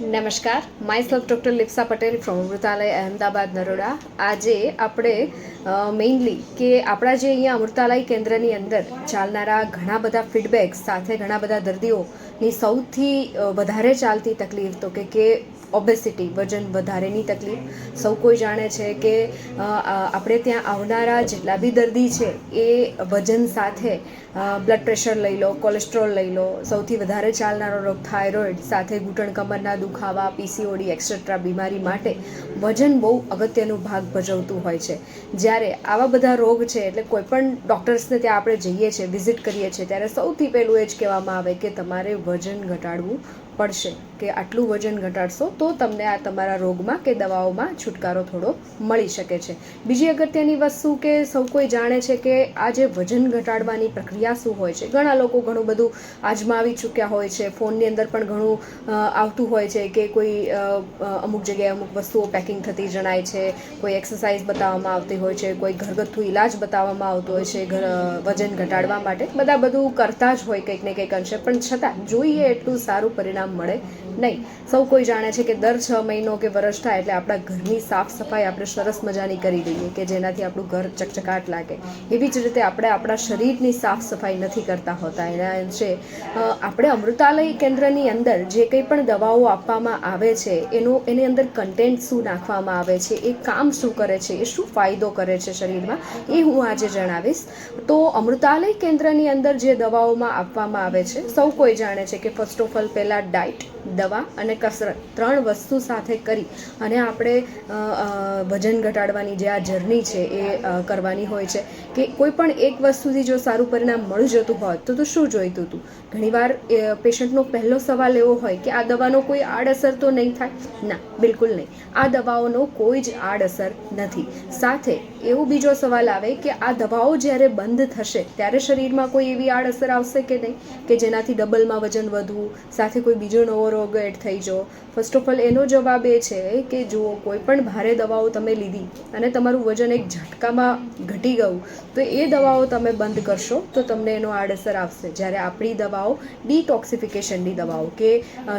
નમસ્કાર. Myself doctor Lipsa Patel from Amrutalay Ahmedabad Naroda આજે આપણે મેઇનલી કે આપણા જે અહીંયા અમૃતાલય કેન્દ્રની અંદર ચાલનારા ઘણા બધા ફીડબેક સાથે ઘણા બધા દર્દીઓની સૌથી વધારે ચાલતી તકલીફ તો કે કે ઓબેસિટી વજન વધારેની તકલીફ. સૌ કોઈ જાણે છે કે આપણે ત્યાં આવનારા જેટલા બી દર્દી છે, એ વજન સાથે બ્લડ પ્રેશર લઈ લો કોલેસ્ટ્રોલ લઈ લો, સૌથી વધારે ચાલનારો રોગ થાઇરોઇડ સાથે ઘૂંટણ કમરના દુખાવા પીસીઓડી એક્સેટ્રા બીમારી માટે વજન બહુ અગત્યનો ભાગ ભજવતું હોય છે. જ્યારે આવા બધા રોગ છે, એટલે કોઈ પણ ડૉક્ટર્સને ત્યાં આપણે જઈએ છીએ વિઝિટ કરીએ છીએ, ત્યારે સૌથી પહેલું એ જ કહેવામાં આવે કે તમારે વજન ઘટાડવું પડશે. કે આટલું વજન ઘટાડશો તો તમને આ તમારા રોગમાં કે દવાઓમાં છુટકારો થોડો મળી શકે છે. બીજી અગત્યની વસ્તુ કે સૌ કોઈ જાણે છે કે આ જે વજન ઘટાડવાની પ્રક્રિયા શું હોય છે. ઘણા લોકો ઘણું બધું આજમાવી ચૂક્યા હોય છે. ફોનની અંદર પણ ઘણું આવતું હોય છે કે કોઈ અમુક જગ્યાએ અમુક વસ્તુઓ પેકિંગ થતી જણાય છે. કોઈ એક્સરસાઇઝ બતાવવામાં આવતી હોય છે. કોઈ ઘરગથ્થુ ઇલાજ બતાવવામાં આવતો હોય છે વજન ઘટાડવા માટે. બધા બધું કરતા જ હોય કંઈક ને કંઈક અંશે. પણ છતાં જોઈએ એટલું સારું પરિણામ મળે નહીં. સૌ કોઈ જાણે છે કે દર છ મહિનો કે વર્ષ થાય એટલે આપણા ઘરની સાફ સફાઈ આપણે સરસ મજાની કરી દઈએ કે જેનાથી આપણું ઘર ચકચકાટ લાગે. એવી જ રીતે આપણે આપણા શરીરની સાફ સફાઈ નથી કરતા હોતા. એના અંશે આપણે અમૃતાલય કેન્દ્રની અંદર જે કંઈ પણ દવાઓ આપવામાં આવે છે, એનું, એની અંદર કન્ટેન્ટ શું નાખવામાં આવે છે, એ કામ શું કરે છે, એ શું ફાયદો કરે છે શરીરમાં, એ હું આજે જણાવીશ. તો અમૃતાલય કેન્દ્રની અંદર જે દવાઓમાં આપવામાં આવે છે, સૌ કોઈ જાણે છે કે ફર્સ્ટ ઓફ ઓલ પહેલાં ડાયટ દવા અને કસરત ત્રણ વસ્તુ સાથે કરી અને આપણે વજન ઘટાડવાની જે આ જર્ની છે એ કરવાની હોય છે કે કોઈ પણ એક વસ્તુથી જો સારું પરિણામ મળી જતું હોત તો તો શું જોઈતું હતું ઘણીવાર પેશન્ટનો પહેલો સવાલ એવો હોય કે આ દવાનો કોઈ આડઅસર તો નહીં થાય? ના, બિલકુલ નહીં. આ દવાઓનો કોઈ જ આડઅસર નથી. સાથે એવો બીજો સવાલ આવે કે આ દવાઓ જ્યારે બંધ થશે ત્યારે શરીરમાં કોઈ એવી આડઅસર આવશે કે નહીં? કે જેનાથી ડબલમાં વજન વધવું, સાથે કોઈ બીજો નવો રોગ થઈ જો. ફર્સ્ટ ઓફ ઓલ એનો જવાબ એ છે કે જુઓ કોઈ પણ ભારે દવાઓ તમે લીધી અને તમારું વજન એક ઝટકામાં ઘટી ગયું, તો એ દવાઓ તમે બંધ કરશો તો તમને એનો આડઅસર આવશે. જ્યારે આપણી દવાઓ ડિટોક્સિફિકેશનની દવાઓ કે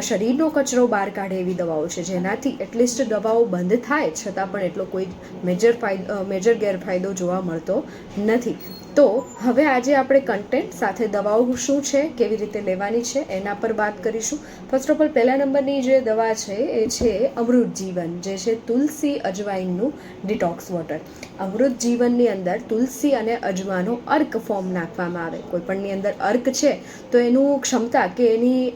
શરીરનો કચરો બહાર કાઢે એવી દવાઓ છે, જેનાથી એટલીસ્ટ દવાઓ બંધ થાય, છતાં પણ એટલો કોઈ મેજર ફાયદો મેજર ગેરફાયદો જોવા મળતો નથી. તો હવે આજે આપણે કન્ટેન્ટ સાથે દવાઓ શું છે, કેવી રીતે લેવાની છે, એના પર વાત કરીશું. ફર્સ્ટ ઓફ ઓલ પહેલા નંબરની જે દવા છે, એ છે અમૃત જીવન, જે છે તુલસી અજવાઈનનું ડિટોક્સ વોટર અમૃત જીવનની અંદર તુલસી અને અજવાનો અર્ક ફોર્મ નાખવામાં આવે. કોઈપણની અંદર અર્ક છે, તો એનું ક્ષમતા કે એની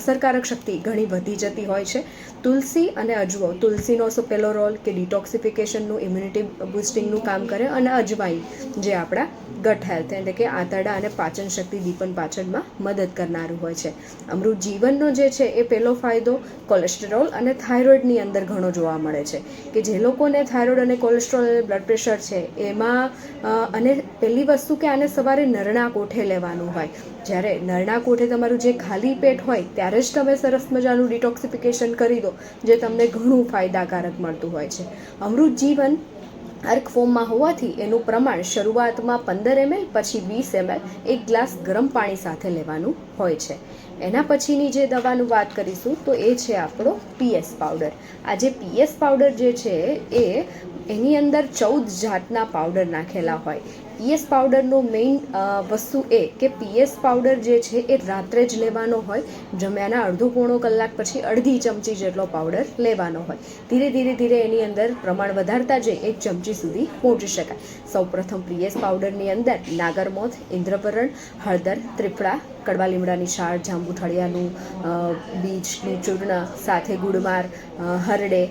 અસરકારક શક્તિ ઘણી વધી જતી હોય છે. તુલસી અને અજવો, તુલસીનો પેલો રોલ કે ડિટોક્સિફિકેશનનું ઇમ્યુનિટી બુસ્ટિંગનું કામ કરે અને અજવાઈન જે આપણા ગટ હેલ્થ એટલે કે આંતરડા અને પાચન શક્તિ દીપન પાચનમાં મદદ કરનારું હોય છે. અમૃત જીવનનો જે છે એ પહેલો ફાયદો કોલેસ્ટેરોલ અને થાઇરોઇડની અંદર ઘણો જોવા મળે છે કે જે લોકોને થાઇરોઇડ અને કોલેસ્ટ્રોલ અને બ્લડ પ્રેશર છે એમાં અને પહેલી વસ્તુ કે આને સવારે નરણા કોઠે લેવાનું હોય. જ્યારે નરણા કોઠે તમારું જે ખાલી પેટ હોય ત્યારે જ તમે સરસ મજાનું ડિટોક્સિફિકેશન કરી દો, જે તમને ઘણું ફાયદાકારક મળતું હોય છે. અમૃત જીવન અર્ક ફોર્મમાં હોવાથી એનું પ્રમાણ શરૂઆતમાં પંદર એમએલ પછી વીસ એમએલ એક ગ્લાસ ગરમ પાણી સાથે લેવાનું હોય છે. એના પછીની જે દવાનું વાત કરીશું તો એ છે આપણો પીએસ પાવડર. આ જે પીએસ પાવડર જે છે એ એની અંદર ચૌદ જાતના પાવડર નાખેલા હોય. પીએસ પાવડરનો મેઇન વસ્તુ એ કે પીએસ પાવડર જે છે એ રાત્રે જ લેવાનો હોય, જમ્યાના અડધો પોણો કલાક પછી અડધી ચમચી જેટલો પાવડર લેવાનો હોય. ધીરે ધીરે ધીરે એની અંદર પ્રમાણ વધારતા જઈ એક ચમચી સુધી પહોંચી શકાય. સૌપ્રથમ પીએસ પાવડરની અંદર નાગરમોથ, ઇન્દ્રપરણ, હળદર, ત્રિફળા કડવા લીમડાની શાળ, જાંબુ ઠળિયાનું બીજનું ચૂર્ણ સાથે ગુડમાર હરડે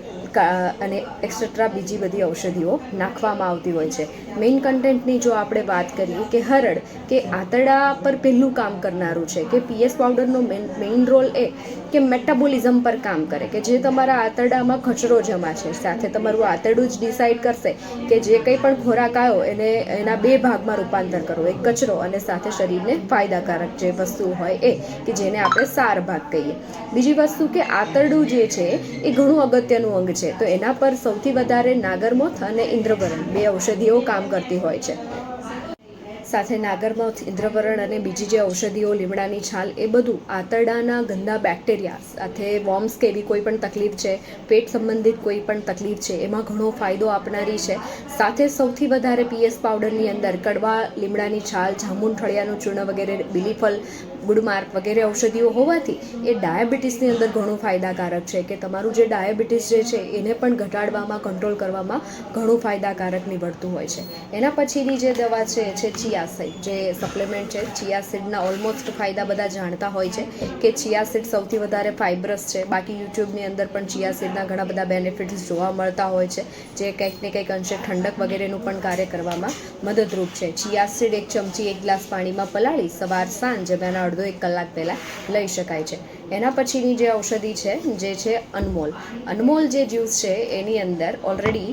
અને એક્સેટ્રા બીજી બધી ઔષધિઓ નાખવામાં આવતી હોય છે. મેઇન કન્ટેન્ટની જો આપણે વાત કરીએ કે હરડ, કે આંતરડા પર પહેલું કામ કરનારું છે, કે પીએસ પાવડરનો મેઇન રોલ એ કે મેટાબોલિઝમ પર કામ કરે, કે જે તમારા આંતરડામાં કચરો જમા છે, સાથે તમારું આંતરડું જ ડિસાઈડ કરશે કે જે કંઈ પણ ખોરાક આવ્યો એને, એના બે ભાગમાં રૂપાંતર કરવો એક કચરો અને સાથે શરીરને ફાયદાકારક જે વસ્તુ હોય એ, કે જેને આપણે સાર ભાગ કહીએ. બીજી વસ્તુ કે આંતરડું જે છે, એ ઘણું અગત્યનું અંગ છે. તો એના પર સૌથી વધારે નાગરમોથ અને ઇન્દ્રવરણ, બે ઔષધિઓ કામ કરતી હોય છે. સાથે નાગરમથ, ઇન્દ્રવરણ અને બીજી જે ઔષધિઓ, લીમડાની છાલ, એ બધું આંતરડાના ગંદા બેક્ટેરિયા સાથે વોર્મ્સ કે એવી કોઈ પણ તકલીફ છે, પેટ સંબંધિત કોઈ પણ તકલીફ છે, એમાં ઘણો ફાયદો આપનારી છે. સાથે સૌથી વધારે પીએસ પાવડરની અંદર કડવા, લીમડાની છાલ જામુન ઠળિયાનું ચૂર્ણ વગેરે, બિલીફલ, ગુડમાર્ક વગેરે ઔષધિઓ હોવાથી એ ડાયાબિટીસની અંદર ઘણું ફાયદાકારક છે કે તમારું જે ડાયાબિટીસ જે છે, એને પણ ઘટાડવામાં કંટ્રોલ કરવામાં ઘણું ફાયદાકારક નીવડતું હોય છે. એના પછીની જે દવા છે છે ચિયાસીડ જે સપ્લિમેન્ટ છે ચિયાસીડના ઓલમોસ્ટ ફાયદા બધા જાણતા હોય છે કે ચિયાસીડ સૌથી વધારે ફાઇબ્રસ છે. બાકી યુટ્યુબની અંદર પણ ચિયાસીડના ઘણા બધા બેનિફિટ્સ જોવા મળતા હોય છે, જે કંઈક ને કંઈક અંશે ઠંડક વગેરેનું પણ કાર્ય કરવામાં મદદરૂપ છે. ચિયાસીડ એક ચમચી, એક ગ્લાસ પાણીમાં પલાળી સવાર સાંજ જમ્યાના અડધો એક કલાક પહેલાં લઈ શકાય છે. એના પછીની જે ઔષધિ છે, જે છે અનમોલ. અનમોલ જે જ્યુસ છે, એની અંદર ઓલરેડી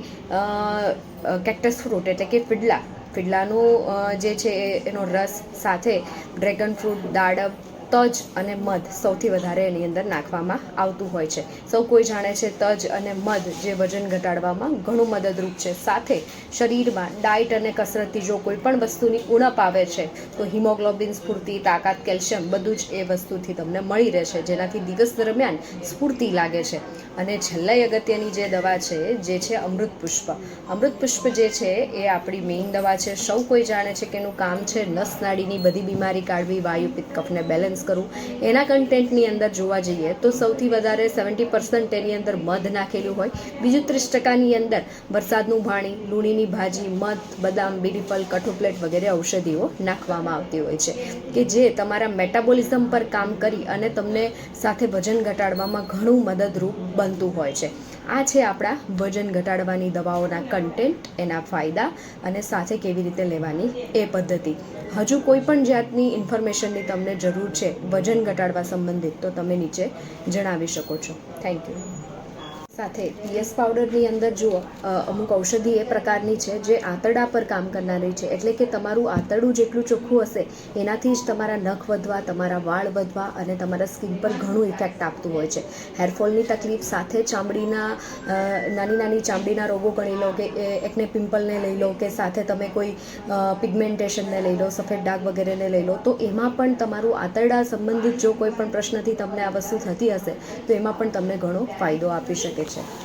કેક્ટસ ફ્રૂટ એટલે કે ફિડલા ફિડલાનું જે છે એનો રસ સાથે ડ્રેગન ફ્રૂટ દાડમ તજ અને મધ સૌથી વધારે એની અંદર નાખવામાં આવતું હોય છે. સૌ કોઈ જાણે છે તજ અને મધ જે વજન ઘટાડવામાં ઘણું મદદરૂપ છે. સાથે શરીરમાં ડાયટ અને કસરતથી જો કોઈ પણ વસ્તુની ઉણપ આવે છે, તો હિમોગ્લોબિન, સ્ફૂર્તિ, તાકાત, કેલ્શિયમ બધું જ એ વસ્તુથી તમને મળી રહેશે, જેનાથી દિવસ દરમિયાન સ્ફૂર્તિ લાગે છે. અને છેલ્લા અગત્યની જે દવા છે, જે છે અમૃત પુષ્પ. અમૃત પુષ્પ જે છે, એ આપણી મેઇન દવા છે. સૌ કોઈ જાણે છે કે એનું કામ છે નસ નાડીની બધી બીમારી કાઢવી, વાયુ પિત્ત કફને બેલેન્સ કરવું એના કન્ટેન્ટની અંદર જોવા જઈએ તો સૌથી વધારે સેવન્ટી પર્સન્ટ એની અંદર મધ નાખેલું હોય. બીજું ત્રીસ ટકાની અંદર વરસાદનું પાણી, લૂણીની ભાજી, મધ, બદામ બીરીપલ કઠોપ્લેટ વગેરે ઔષધિઓ નાખવામાં આવતી હોય છે. કે જે તમારા મેટાબોલિઝમ પર કામ કરી અને તમને સાથે વજન ઘટાડવામાં ઘણું મદદરૂપ બનતું હોય છે. આ છે આપણા વજન ઘટાડવાની દવાઓના કન્ટેન્ટ એના ફાયદા અને સાથે કેવી રીતે લેવાની એ પદ્ધતિ. હજુ કોઈ પણ જાતની ઇન્ફોર્મેશનની તમને જરૂર છે વજન ઘટાડવા સંબંધિત, તો તમે નીચે જણાવી શકો છો. થેન્ક યુ સાથે પીએસ પાવડરની અંદર જુઓ અમુક ઔષધિ એ પ્રકારની છે જે આંતરડા પર કામ કરનારી છે. એટલે કે તમારું આંતરડું જેટલું ચોખ્ખું હશે, એનાથી જ તમારા નખ વધવા, તમારા વાળ વધવા અને તમારા સ્કિન પર ઘણું ઇફેક્ટ આપતું હોય છે. હેરફોલની તકલીફ સાથે ચામડીના નાની નાની ચામડીના રોગો ગણી લો કે એકને પિમ્પલને લઈ લો કે સાથે તમે કોઈ પિગમેન્ટેશનને લઈ લો, સફેદ ડાઘ વગેરેને લઈ લો, તો એમાં પણ તમારું આંતરડા સંબંધિત જો કોઈ પણ પ્રશ્નથી તમને આ વસ્તુ થતી હશે, તો એમાં પણ તમને ઘણો ફાયદો આપી શકે છે